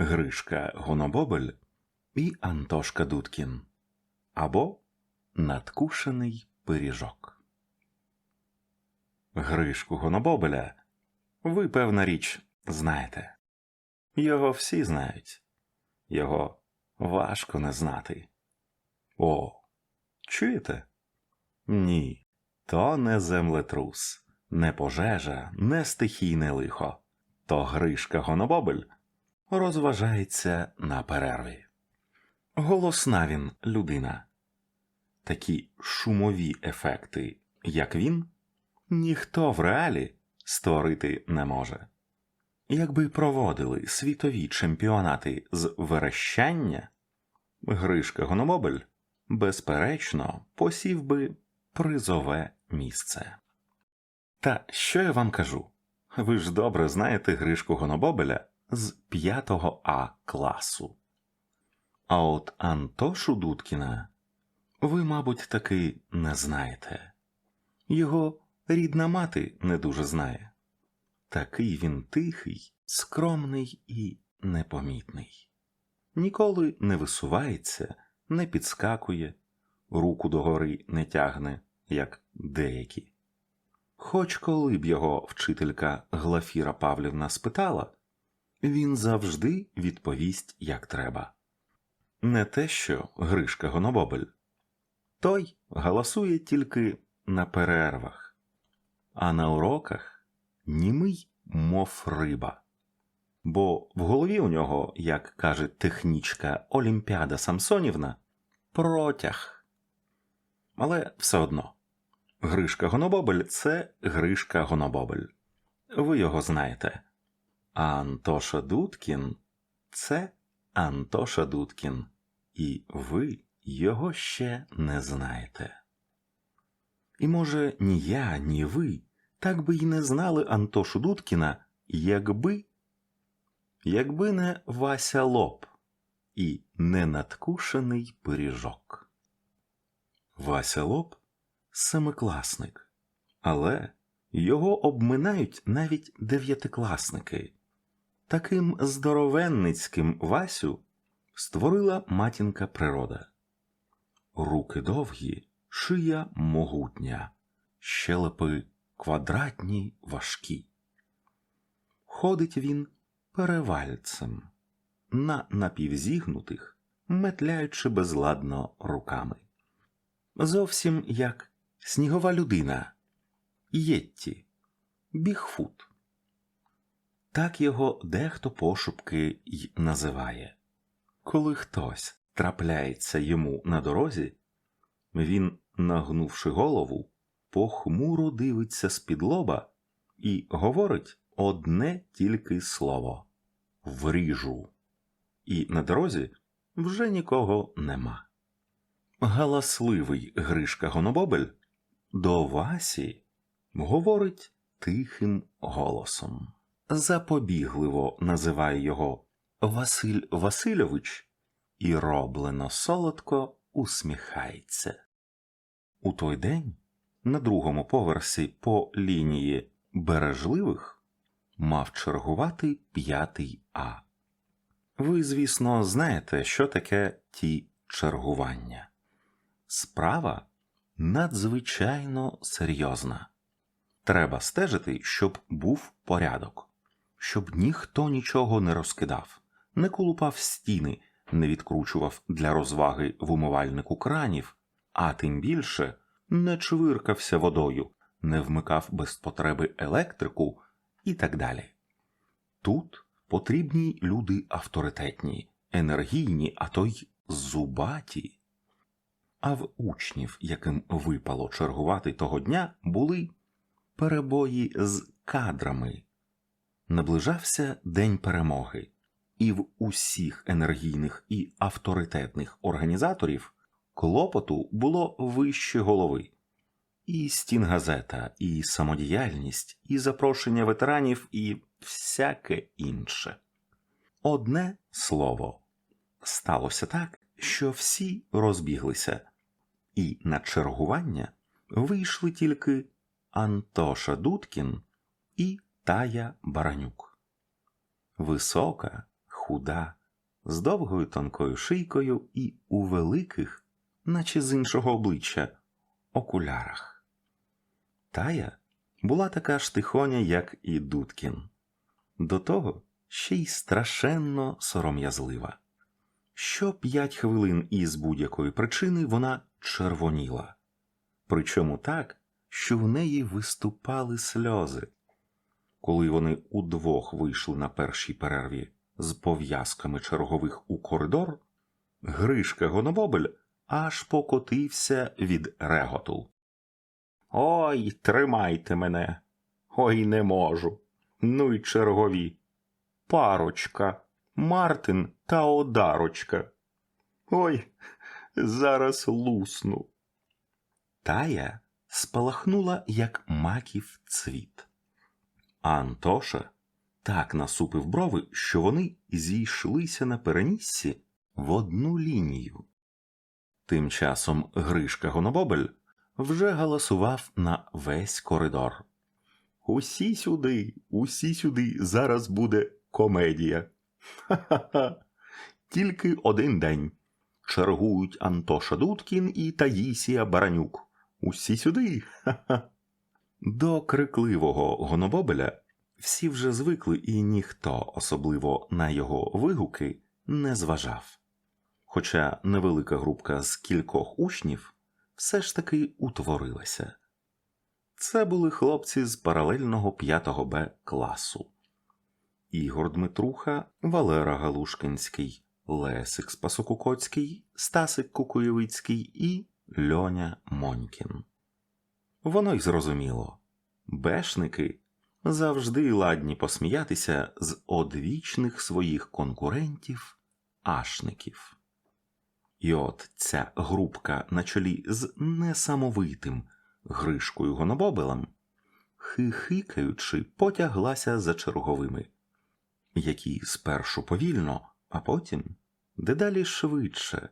Гришка Гонобобель і Антошка Дудкін або Надкушений пиріжок. Гришку Гонобобеля ви, певна річ, знаєте. Його всі знають, його важко не знати. О, чуєте? Ні, то не землетрус, не пожежа, не стихійне лихо. То Гришка Гонобобель розважається на перерві. Голосна він людина. Такі шумові ефекти, як він, ніхто в реалі створити не може. Якби проводили світові чемпіонати з верещання, Гришка Гономобель, безперечно, посів би призове місце. Та що я вам кажу? Ви ж добре знаєте Гришку Гонобобеля з 5 А класу. А от Антошу Дудкіна ви, мабуть, таки не знаєте. Його рідна мати не дуже знає. Такий він тихий, скромний і непомітний. Ніколи не висувається, не підскакує, руку догори не тягне, як деякі. Хоч коли б його вчителька Глафіра Павлівна спитала, він завжди відповість, як треба. Не те, що Гришка Гонобобель. Той галасує тільки на перервах, а на уроках німий, мов риба. Бо в голові у нього, як каже технічка Олімпіада Самсонівна, протяг. Але все одно. Гришка Гонобобель це Гришка Гонобобель. Ви його знаєте. А Антоша Дудкін це Антоша Дудкін. І ви його ще не знаєте. І, може, ні я, ні ви так би й не знали Антошу Дудкіна, якби якби не Вася Лоб і не надкушений пиріжок. Вася Лоб семикласник, але його обминають навіть дев'ятикласники. Таким здоровенницьким Васю створила матінка природа. Руки довгі, шия могутня, щелепи квадратні важкі. Ходить він перевальцем, на напівзігнутих, метляючи безладно руками. Зовсім як снігова людина, Єтті, Бігфут. Так його дехто пошупки й називає. Коли хтось трапляється йому на дорозі, він, нагнувши голову, похмуро дивиться з-під лоба і говорить одне тільки слово вріжу. І на дорозі вже нікого нема. Галасливий Гришка Гонобобель до Васі говорить тихим голосом. Запобігливо називає його Василь Васильович і роблено солодко усміхається. У той день на другому поверсі по лінії бережливих мав чергувати п'ятий А. Ви, звісно, знаєте, що таке ті чергування. Справа надзвичайно серйозна. Треба стежити, щоб був порядок, щоб ніхто нічого не розкидав, не колупав стіни, не відкручував для розваги в умивальнику кранів, а тим більше не чвиркався водою, не вмикав без потреби електрику і так далі. Тут потрібні люди авторитетні, енергійні, а то й зубаті. А в учнів, яким випало чергувати того дня, були перебої з кадрами. Наближався День перемоги, і в усіх енергійних і авторитетних організаторів клопоту було вище голови. І стінгазета, і самодіяльність, і запрошення ветеранів, і всяке інше. Одне слово сталося так, що всі розбіглися, і на чергування вийшли тільки Антоша Дудкін і Тая Баранюк. Висока, худа, з довгою тонкою шийкою і у великих, наче з іншого обличчя, окулярах. Тая була така ж тихоня, як і Дудкін. До того ще й страшенно сором'язлива. Що п'ять хвилин із будь-якої причини вона червоніла, причому так, що в неї виступали сльози. Коли вони удвох вийшли на першій перерві з пов'язками чергових у коридор, Гришка Гонобобель аж покотився від реготу. Ой, тримайте мене. Ой, не можу. Ну й чергові. Парочка, Мартин та Одарочка. Ой, зараз лусну. Тая спалахнула, як маків цвіт. Антоша так насупив брови, що вони зійшлися на переніссі в одну лінію. Тим часом Гришка Гонобобель вже галасував на весь коридор. Усі сюди, усі сюди, зараз буде комедія. Ха-ха-ха. Тільки один день. Чергують Антоша Дудкін і Таїсія Баранюк. Усі сюди. Ха-ха. До крикливого гонобобеля всі вже звикли, і ніхто, особливо на його вигуки, не зважав. Хоча невелика групка з кількох учнів все ж таки утворилася. Це були хлопці з паралельного 5 Б класу. Ігор Дмитруха, Валера Галушкинський, Лесик Спасокукоцький, Стасик Кукуєвицький і Льоня Монькін. Воно й зрозуміло. Бешники завжди ладні посміятися з одвічних своїх конкурентів ашників. І от ця групка на чолі з несамовитим Гришкою Гонобобелем, хихикаючи, потяглася за черговими, які спершу повільно, а потім дедалі швидше,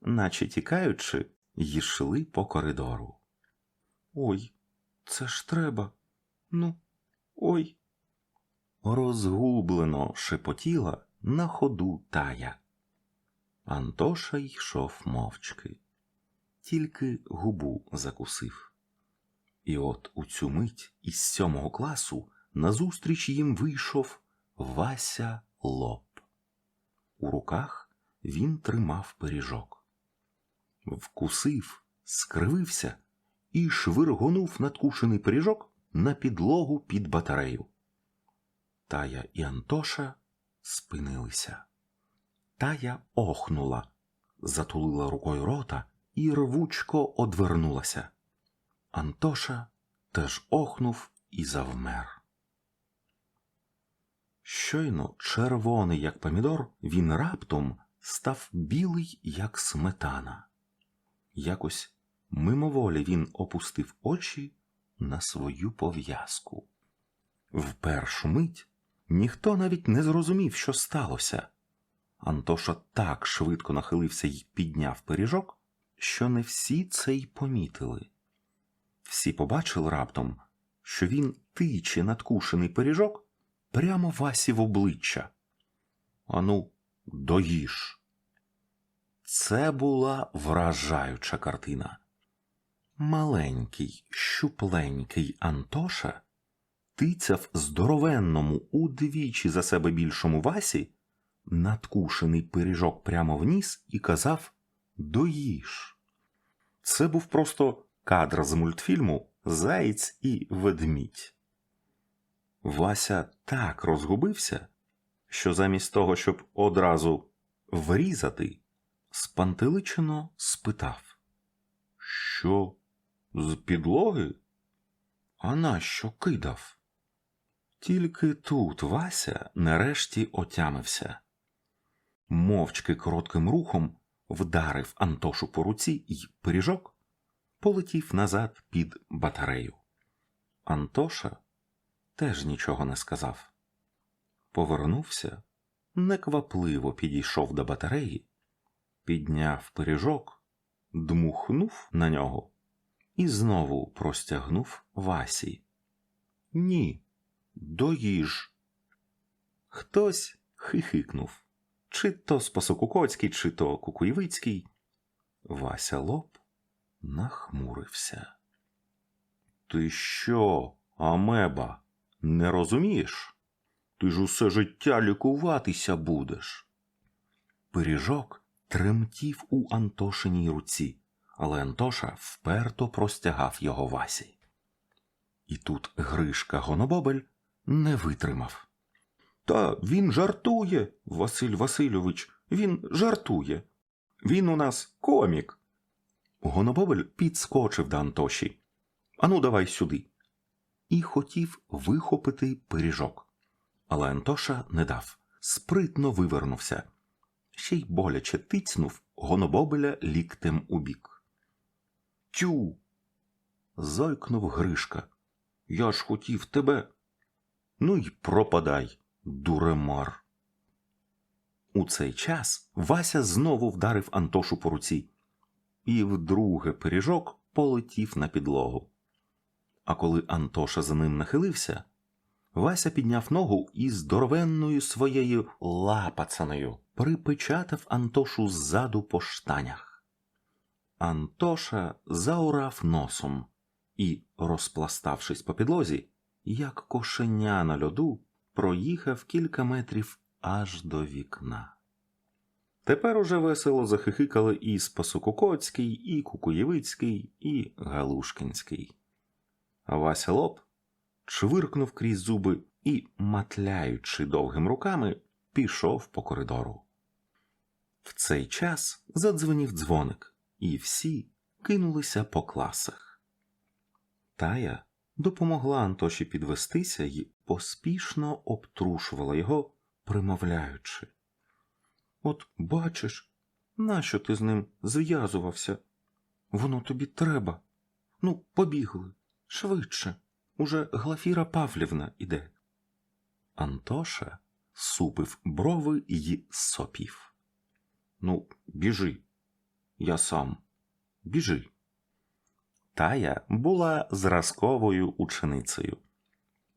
наче тікаючи, йшли по коридору. Ой, це ж треба. Ну, ой. Розгублено шепотіла на ходу тая. Антоша йшов мовчки, тільки губу закусив. І от у цю мить із сьомого класу назустріч їм вийшов Вася Лоб. У руках він тримав пиріжок. Вкусив, скривився і швиргонув надкушений пиріжок на підлогу під батарею. Тая і Антоша спинилися. Тая охнула, затулила рукою рота і рвучко одвернулася. Антоша теж охнув і завмер. Щойно червоний, як помідор, він раптом став білий, як сметана. Якось мимоволі він опустив очі на свою пов'язку. В першу мить ніхто навіть не зрозумів, що сталося. Антоша так швидко нахилився й підняв пиріжок, що не всі це й помітили. Всі побачили раптом, що він тиче надкушений пиріжок прямо Васі в обличчя. Ану, доїж. Це була вражаюча картина. Маленький, щупленький Антоша тицяв здоровенному удвічі за себе більшому Васі надкушений пиріжок прямо в ніс і казав Доїж. Це був просто кадр з мультфільму Заєць і ведмідь. Вася так розгубився, що замість того, щоб одразу врізати, спантеличено спитав Що, з підлоги? А нащо кидав? Тільки тут Вася нарешті отямився. Мовчки коротким рухом вдарив Антошу по руці і пиріжок полетів назад під батарею. Антоша теж нічого не сказав. Повернувся, неквапливо підійшов до батареї, підняв пиріжок, дмухнув на нього і знову простягнув Васі. Ні, доїж. Хтось хихикнув, чи то Спасокукоцький, чи то Кукуєвицький. Вася лоб нахмурився. Ти що, амеба, не розумієш? Ти ж усе життя лікуватися будеш. Пиріжок тремтів у Антошиній руці, але Антоша вперто простягав його Васі. І тут Гришка Гонобобель не витримав. Та він жартує, Василь Васильович, він жартує. Він у нас комік. Гонобобель підскочив до Антоші. Ану, давай сюди. І хотів вихопити пиріжок. Але Антоша не дав, спритно вивернувся. Ще й боляче тицнув Гонобобеля ліктем у бік. Тю. зойкнув Гришка. Я ж хотів тебе. Ну й пропадай, дуремар. У цей час Вася знову вдарив Антошу по руці, і вдруге пиріжок полетів на підлогу. А коли Антоша за ним нахилився, Вася підняв ногу і здоровенною своєю лапацаною припечатав Антошу ззаду по штанях. Антоша заурав носом і, розпластавшись по підлозі, як кошеня на льоду, проїхав кілька метрів аж до вікна. Тепер уже весело захихикали і Спасокукоцький, і Кукуєвицький, і Галушкінський. Вася лоб чвиркнув крізь зуби і, матляючи довгим руками, пішов по коридору. В цей час задзвенів дзвоник, і всі кинулися по класах. Тая допомогла Антоші підвестися і поспішно обтрушувала його, примовляючи. От бачиш, нащо ти з ним зв'язувався? Воно тобі треба. Ну, побігли, швидше. Уже Глафіра Павлівна іде. Антоша супив брови й сопів. Ну, біжи, я сам, біжи. Тая була зразковою ученицею.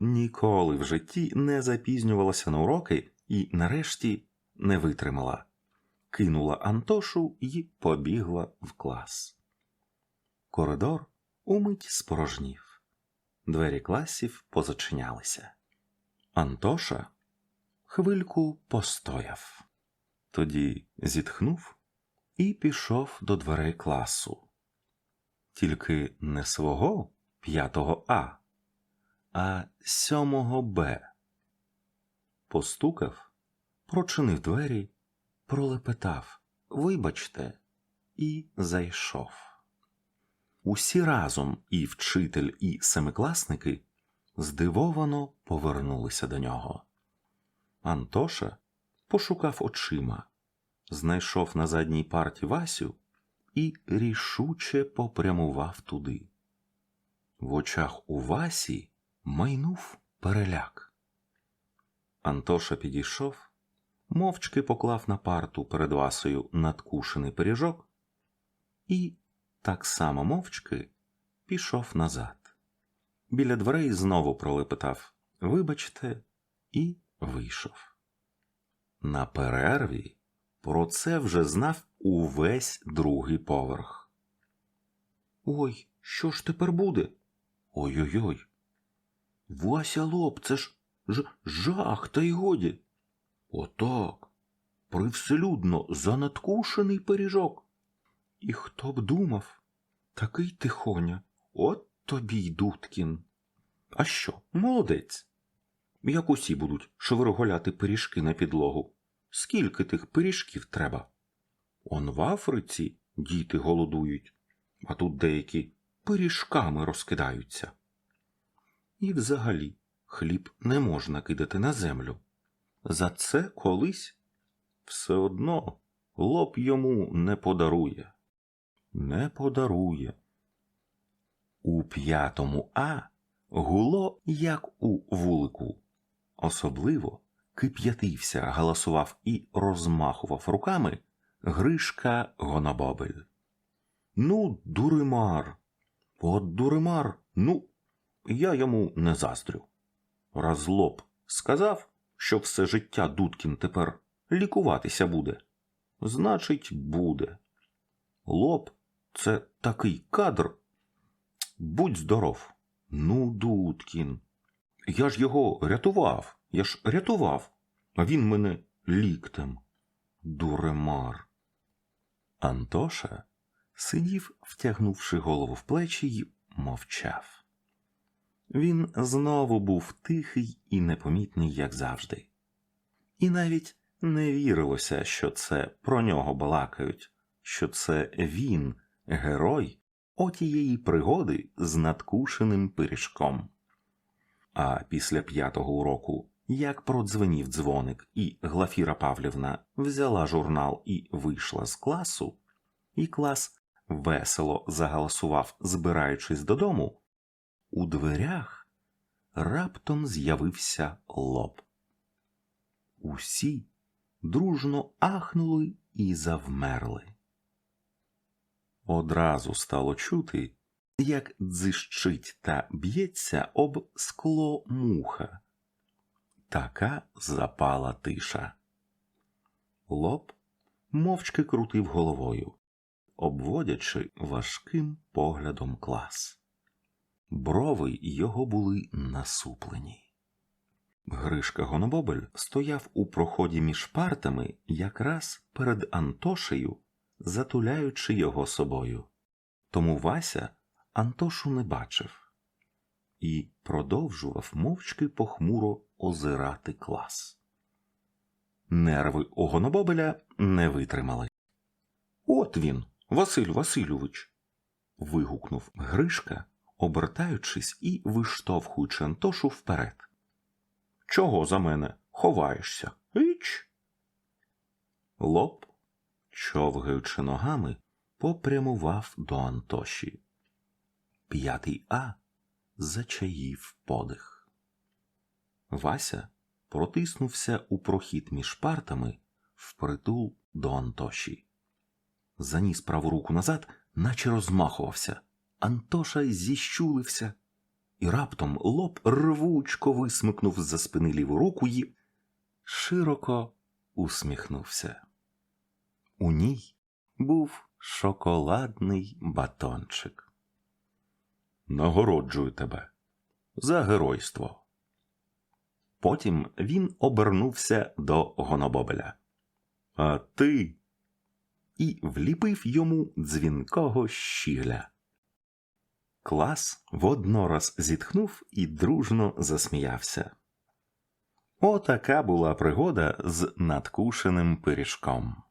Ніколи в житті не запізнювалася на уроки і, нарешті, не витримала. Кинула Антошу і побігла в клас. Коридор умить спорожнів. Двері класів позачинялися. Антоша хвильку постояв. Тоді зітхнув і пішов до дверей класу. Тільки не свого п'ятого А, а сьомого Б. Постукав, прочинив двері, пролепетав Вибачте, і зайшов. Усі разом, і вчитель, і семикласники, здивовано повернулися до нього. Антоша пошукав очима, знайшов на задній парті Васю і рішуче попрямував туди. В очах у Васі майнув переляк. Антоша підійшов, мовчки поклав на парту перед Васою надкушений пиріжок і так само мовчки пішов назад. Біля дверей знову пролепетав Вибачте, і вийшов. На перерві про це вже знав увесь другий поверх. Ой, що ж тепер буде? Ой-ой-ой. Вася лоб, це ж ж жах, та й годі. Отак. Привселюдно занадкушений пиріжок. І хто б думав? Такий тихоня, от тобі й Дудкін. А що, молодець? Як усі будуть швирголяти пиріжки на підлогу. Скільки тих пиріжків треба? Он в Африці діти голодують, а тут деякі пиріжками розкидаються. І взагалі хліб не можна кидати на землю. За це колись все одно лоб йому не подарує. Не подарує. У п'ятому А гуло, як у вулику. Особливо кип'ятився, галасував і розмахував руками Гришка Гонобобель. Ну, дуримар, от дуримар, ну, я йому не заздрю. Разлоб сказав, що все життя Дудкін тепер лікуватися буде. Значить, буде. Лоб це такий кадр. Будь здоров. Ну, Дудкін. Я ж його рятував. Я ж рятував. А він мене ліктем. Дуремар. Антоша сидів, втягнувши голову в плечі, й мовчав. Він знову був тихий і непомітний, як завжди. І навіть не вірилося, що це про нього балакають, що це він, герой отієї пригоди з надкушеним пиріжком. А після п'ятого уроку, як продзвенів дзвоник, і Глафіра Павлівна взяла журнал і вийшла з класу, і клас весело загаласував, збираючись додому, у дверях раптом з'явився лоб. Усі дружно ахнули і завмерли. Одразу стало чути, як дзищить та б'ється об скло муха. Така запала тиша. Лоб мовчки крутив головою, обводячи важким поглядом клас. Брови його були насуплені. Гришка Гонобобель стояв у проході між партами якраз перед Антошею, затуляючи його собою. Тому Вася Антошу не бачив і продовжував мовчки похмуро озирати клас. Нерви у Гонобобеля не витримали. От він, Василь Васильович. вигукнув Гришка, обертаючись і виштовхуючи Антошу вперед. Чого за мене ховаєшся? Іч. Лоб, човгаючи ногами, попрямував до Антоші. П'ятий А зачаїв подих. Вася протиснувся у прохід між партами впритул до Антоші. Заніс праву руку назад, наче розмахувався. Антоша зіщулився, і раптом лоб рвучко висмикнув з-за спини ліву руку і широко усміхнувся. У ній був шоколадний батончик. Нагороджую тебе за геройство. Потім він обернувся до Гонобобеля. А ти. І вліпив йому дзвінкого щігля. Клас воднораз зітхнув і дружно засміявся. Отака була пригода з надкушеним пиріжком.